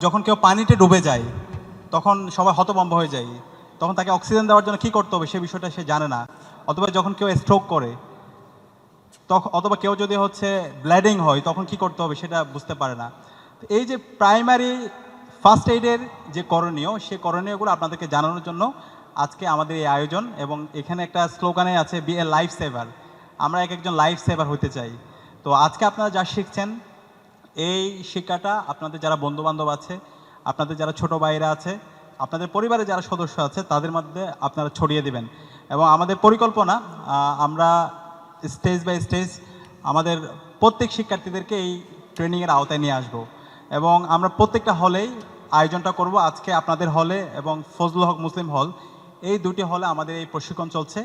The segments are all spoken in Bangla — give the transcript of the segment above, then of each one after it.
যখন কেউ পানিতে ডুবে যায়, তখন সবাই হতভম্ব হয়ে যায়। তখন তাকে অক্সিজেন দেওয়ার জন্য কী করতে হবে সে বিষয়টা সে জানে না। অথবা যখন কেউ স্ট্রোক করে তখন অথবা কেউ যদি হচ্ছে ব্লিডিং হয়, তখন কি করতে হবে সেটা বুঝতে পারে না। এই যে প্রাইমারি ফার্স্ট এইডের যে করণীয়, সে করণীয়গুলো আপনাদেরকে জানানোর জন্য আজকে আমাদের এই আয়োজন এবং এখানে একটা স্লোগানে আছে বি এ লাইফ সেভার আমরা এক একজন লাইফ সেভার হতে চাই। তো আজকে আপনারা যা শিখছেন এই শিক্ষাটা আপনাদের যারা বন্ধু বান্ধব আছে, আপনাদের যারা ছোট ভাইরা আছে, আপনাদের পরিবারে যারা সদস্য আছে, তাদের মধ্যে আপনারা ছড়িয়ে দিবেন। এবং আমাদের পরিকল্পনা আমরা স্টেজ বাই স্টেজ আমাদের প্রত্যেক শিক্ষার্থীদেরকে এই ট্রেনিংয়ের আওতায় নিয়ে আসব। এবং আমরা প্রত্যেকটা হলেই আয়োজনটা করব আজকে আপনাদের হলে এবং ফজলুল হক মুসলিম হল। এই দুটি হলে আমাদের এই প্রশিক্ষণ চলছে।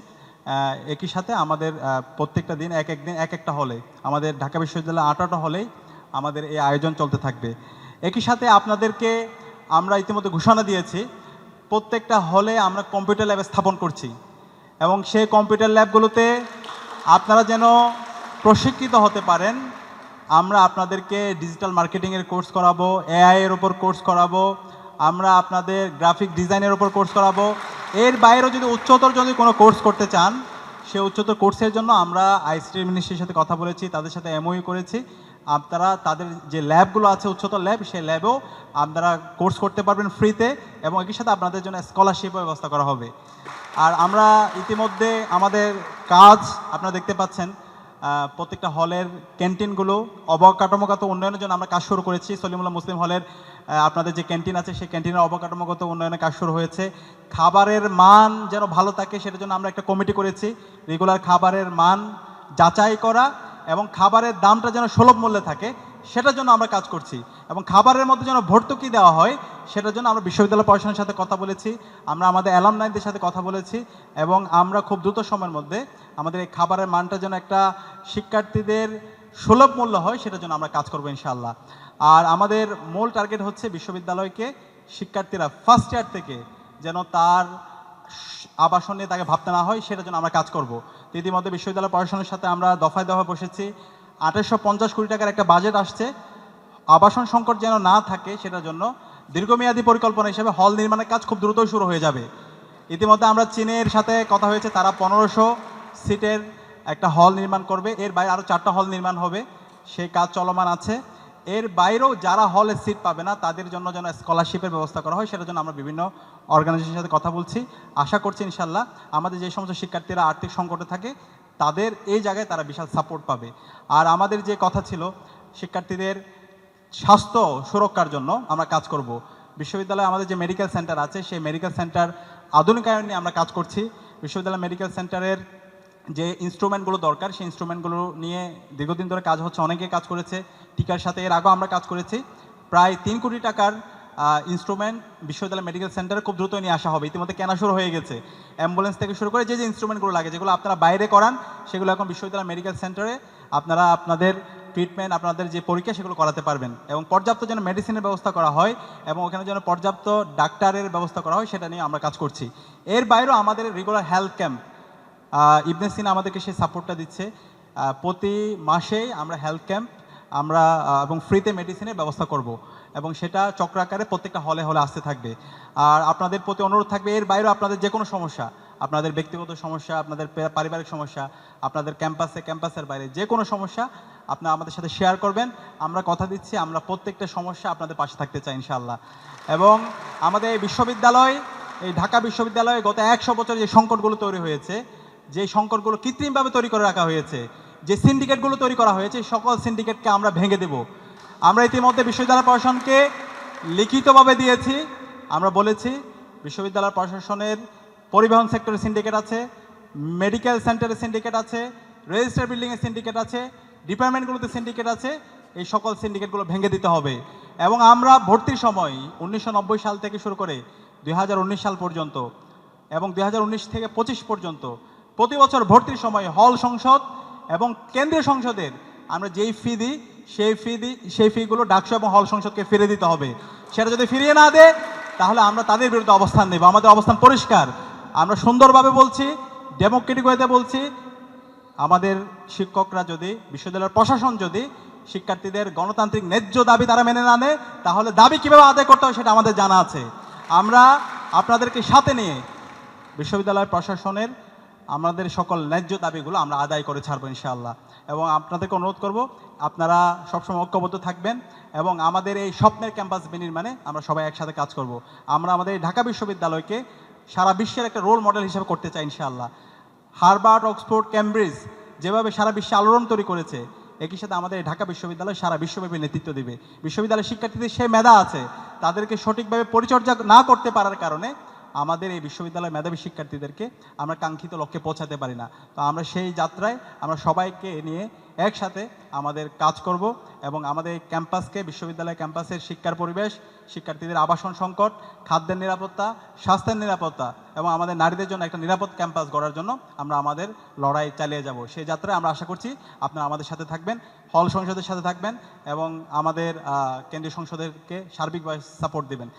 একই সাথে আমাদের প্রত্যেকটা দিন, এক এক দিন, এক একটা হলে। আমাদের ঢাকা বিশ্ববিদ্যালয় আঠারোটা হলেই আমাদের এই আয়োজন চলতে থাকবে। একই সাথে আপনাদেরকে আমরা ইতিমধ্যে ঘোষণা দিয়েছি, প্রত্যেকটা হলে আমরা কম্পিউটার ল্যাব স্থাপন করছি। এবং সেই কম্পিউটার ল্যাবগুলোতে আপনারা যেন প্রশিক্ষিত হতে পারেন, আমরা আপনাদেরকে ডিজিটাল মার্কেটিংয়ের কোর্স করাবো, এআই এর ওপর কোর্স করাবো, আমরা আপনাদের গ্রাফিক ডিজাইনের ওপর কোর্স করাবো। এর বাইরেও যদি উচ্চতর যদি কোনো কোর্স করতে চান, সে উচ্চতর কোর্সের জন্য আমরা আইসিটি মিনিস্ট্রির সাথে কথা বলেছি, তাদের সাথে এমওই করেছি। আপনারা তাদের যে ল্যাবগুলো আছে, উচ্চতর ল্যাব সেই ল্যাবেও আপনারা কোর্স করতে পারবেন ফ্রিতে এবং একই সাথে আপনাদের জন্য স্কলারশিপও ব্যবস্থা করা হবে। আর আমরা ইতিমধ্যে আমাদের কাজ, আপনারা দেখতে পাচ্ছেন প্রত্যেকটা হলের ক্যান্টিনগুলো অবকাঠামোগত উন্নয়নের জন্য আমরা কাজ শুরু করেছি। সলিমুল্লাহ মুসলিম হলের আপনাদের যে ক্যান্টিন আছে, সেই ক্যান্টিনের অবকাঠামোগত উন্নয়নের কাজ শুরু হয়েছে। খাবারের মান যেন ভালো থাকে, সেটার জন্য আমরা একটা কমিটি করেছি। রেগুলার খাবারের মান যাচাই করা এবং খাবারের দামটা যেন সুলভ মূল্যে থাকে, সেটার জন্য আমরা কাজ করছি। এবং খাবারের মধ্যে যেন ভর্তুকি দেওয়া হয়, সেটার জন্য আমরা বিশ্ববিদ্যালয় প্রশাসনের সাথে কথা বলেছি, আমরা আমাদের অ্যালামনাইদের সাথে কথা বলেছি, এবং আমরা খুব দ্রুত সময়ের মধ্যে আমাদের এই খাবারের মানটা যেন একটা শিক্ষার্থীদের সুলভ মূল্য হয়, সেটার জন্য আমরা কাজ করব ইনশাআল্লাহ। আর আমাদের মূল টার্গেট হচ্ছে বিশ্ববিদ্যালয়কে শিক্ষার্থীরা ফার্স্ট ইয়ার থেকে যেন তার আবাসন নিয়ে তাকে ভাবতে না হয়, সেটার জন্য আমরা কাজ করব। ইতিমধ্যে বিশ্ববিদ্যালয় প্রশাসনের সাথে আমরা দফায় দফায় বসেছি। আঠাশশো পঞ্চাশ কোটি টাকার একটা বাজেট আসছে। আবাসন সংকট যেন না থাকে সেটার জন্য দীর্ঘমেয়াদী পরিকল্পনা হিসেবে হল নির্মাণের কাজ খুব দ্রুত শুরু হয়ে যাবে। ইতিমধ্যে আমরা চীনের সাথে কথা হয়েছে, তারা পনেরোশো সিটের একটা হল নির্মাণ করবে। এর বাইরে আরও চারটা হল নির্মাণ হবে। সেই কাজ চলমান আছে। এর বাইরেও যারা হলে সিট পাবে না, তাদের জন্য যেন স্কলারশিপের ব্যবস্থা করা হয়, সেটার জন্য আমরা বিভিন্ন অর্গানাইজেশনের সাথে কথা বলছি। আশা করছি ইনশাল্লাহ আমাদের যে সমস্ত শিক্ষার্থীরা আর্থিক সংকটে থাকে, তাদের এই জায়গায় তারা বিশাল সাপোর্ট পাবে। আর আমাদের যে কথা ছিল, শিক্ষার্থীদের স্বাস্থ্য সুরক্ষার জন্য আমরা কাজ করব। বিশ্ববিদ্যালয়ে আমাদের যে মেডিকেল সেন্টার আছে, সেই মেডিকেল সেন্টার আধুনিকায়ন নিয়ে আমরা কাজ করছি। বিশ্ববিদ্যালয় মেডিকেল সেন্টারের যে ইনস্ট্রুমেন্টগুলো দরকার, সেই ইনস্ট্রুমেন্টগুলো নিয়ে দীর্ঘদিন ধরে কাজ হচ্ছে অনেকে কাজ করেছে। টিকার সাথে এর আগেও আমরা কাজ করেছি। প্রায় তিন কোটি টাকার ইনস্ট্রুমেন্ট বিশ্ববিদ্যালয় মেডিকেল সেন্টারে খুব দ্রুত নিয়ে আসা হবে। ইতিমধ্যে কেনা শুরু হয়ে গেছে। অ্যাম্বুলেন্স থেকে শুরু করে যে যে ইনস্ট্রুমেন্টগুলো লাগে, যেগুলো আপনারা বাইরে করান, সেগুলো এখন বিশ্ববিদ্যালয় মেডিকেল সেন্টারে আপনারা আপনাদের ট্রিটমেন্ট আপনাদের যে পরীক্ষা, সেগুলো করাতে পারবেন। এবং পর্যাপ্ত যেন মেডিসিনের ব্যবস্থা করা হয় এবং ওখানে যেন পর্যাপ্ত ডাক্তারের ব্যবস্থা করা হয়, সেটা নিয়ে আমরা কাজ করছি। এর বাইরেও আমাদের regular health camp Ibn Sina আমাদেরকে সেই সাপোর্টটা দিচ্ছে। প্রতি মাসেই আমরা হেলথ ক্যাম্প আমরা এবং ফ্রিতে মেডিসিনের ব্যবস্থা করব। এবং সেটা চক্রাকারে প্রত্যেকটা হলে হলে আসতে থাকবে। আর আপনাদের প্রতি অনুরোধ থাকবে, এর বাইরেও আপনাদের যে কোনো সমস্যা, আপনাদের ব্যক্তিগত সমস্যা, আপনাদের পারিবারিক সমস্যা, আপনাদের ক্যাম্পাসে ক্যাম্পাসের বাইরে যে কোনো সমস্যা আপনারা আমাদের সাথে শেয়ার করবেন। আমরা কথা দিচ্ছি, আমরা প্রত্যেকটা সমস্যা আপনাদের পাশে থাকতে চাই, ইনশাআল্লাহ। এবং আমাদের এই বিশ্ববিদ্যালয়, এই ঢাকা বিশ্ববিদ্যালয়ে গত একশো বছর যে সংকটগুলো তৈরি হয়েছে, যে সংকটগুলো কৃত্রিমভাবে তৈরি করে রাখা হয়েছে যে সিন্ডিকেটগুলো তৈরি করা হয়েছে সকল সিন্ডিকেটকে আমরা ভেঙে দেব। আমরা ইতিমধ্যে বিশ্ববিদ্যালয় প্রশাসনকে লিখিতভাবে দিয়েছি। আমরা বলেছি, বিশ্ববিদ্যালয় প্রশাসনের পরিবহন সেক্টরের সিন্ডিকেট আছে মেডিকেল সেন্টারের সিন্ডিকেট আছে রেজিস্টার বিল্ডিংয়ের সিন্ডিকেট আছে ডিপার্টমেন্টগুলোতে সিন্ডিকেট আছে, এই সকল সিন্ডিকেটগুলো ভেঙে দিতে হবে। এবং আমরা ভর্তির সময় উনিশশো নব্বই সাল থেকে শুরু করে দু হাজার উনিশ সাল পর্যন্ত এবং দুই হাজার উনিশ থেকে পঁচিশ পর্যন্ত প্রতি বছর ভর্তির সময় হল সংসদ এবং কেন্দ্রীয় সংসদের, আমরা যেই ফি দিই, সেই ফি দিই, সেই ফিগুলো ডাকসু এবং হল সংসদকে ফিরে দিতে হবে। সেটা যদি ফিরিয়ে না দেয়, তাহলে আমরা তাদের বিরুদ্ধে অবস্থান নেব। আমাদের অবস্থান পরিষ্কার। আমরা সুন্দরভাবে বলছি ডেমোক্রেটিক ওয়েতে বলছি, আমাদের শিক্ষকরা যদি, বিশ্ববিদ্যালয়ের প্রশাসন যদি, শিক্ষার্থীদের গণতান্ত্রিক ন্যায্য দাবি তারা মেনে না নেয়, তাহলে দাবি কীভাবে আদায় করতে হবে সেটা আমাদের জানা আছে। আমরা আপনাদেরকে সাথে নিয়ে বিশ্ববিদ্যালয় প্রশাসনের আমাদের সকল ন্যায্য দাবিগুলো আমরা আদায় করে ছাড়বো ইনশাআল্লাহ। এবং আপনাদেরকে অনুরোধ করব, আপনারা সবসময় ঐক্যবদ্ধ থাকবেন এবং আমাদের এই স্বপ্নের ক্যাম্পাস বিনির্মাণে আমরা সবাই একসাথে কাজ করব। আমরা আমাদের ঢাকা বিশ্ববিদ্যালয়কে সারা বিশ্বের একটা রোল মডেল হিসেবে করতে চাই ইনশাআল্লাহ। হারবার্ড অক্সফোর্ড ক্যামব্রিজ যেভাবে সারা বিশ্বে আলোড়ন তৈরি করেছে, একই সাথে আমাদের ঢাকা বিশ্ববিদ্যালয় সারা বিশ্বব্যাপী নেতৃত্ব দিবে। বিশ্ববিদ্যালয়ের শিক্ষার্থীদের সে মেধা আছে, তাদেরকে সঠিকভাবে পরিচর্যা না করতে পারার কারণে আমাদের এই বিশ্ববিদ্যালয় মেধাবী শিক্ষার্থীদেরকে আমরা কাঙ্ক্ষিত লক্ষ্যে পৌঁছাতে পারি না। তো আমরা সেই যাত্রায় আমরা সবাইকে নিয়ে একসাথে আমাদের কাজ করব এবং আমাদের ক্যাম্পাসকে, বিশ্ববিদ্যালয় ক্যাম্পাসের শিক্ষার পরিবেশ, শিক্ষার্থীদের আবাসন সংকট, খাদ্যের নিরাপত্তা, স্বাস্থ্যের নিরাপত্তা এবং আমাদের নারীদের জন্য একটা নিরাপদ ক্যাম্পাস গড়ার জন্য আমরা আমাদের লড়াই চালিয়ে যাব। সেই যাত্রায় আমরা আশা করছি আপনারা আমাদের সাথে থাকবেন, হল সংসদের সাথে থাকবেন এবং আমাদের কেন্দ্রীয় সংসদেরকে সার্বিকভাবে সাপোর্ট দিবেন।